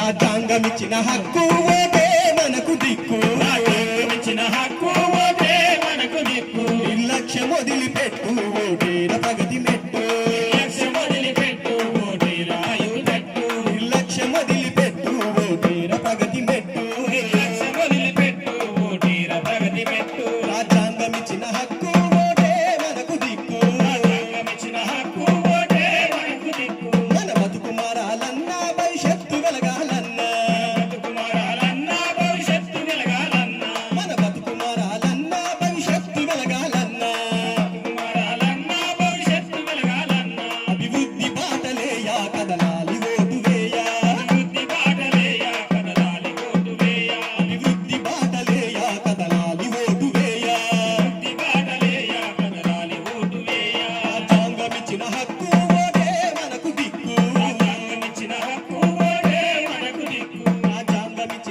రాజ్యాంగం ఇచ్చిన హక్కు ఓటే మనకు దిక్కు. ఇచ్చిన హక్కు ఓటే మనకు దిక్కు. నిర్లక్ష్యం వదిలిపెట్టు ఓటేర ప్రగతి మెట్టు. నిర్లక్ష్యం వదిలిపెట్టు ఓటేర నిర్లక్ష్యం వదిలిపెట్టు ఓటే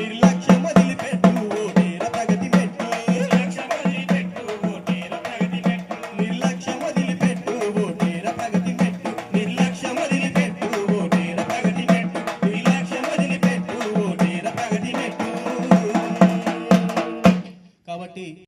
Manila.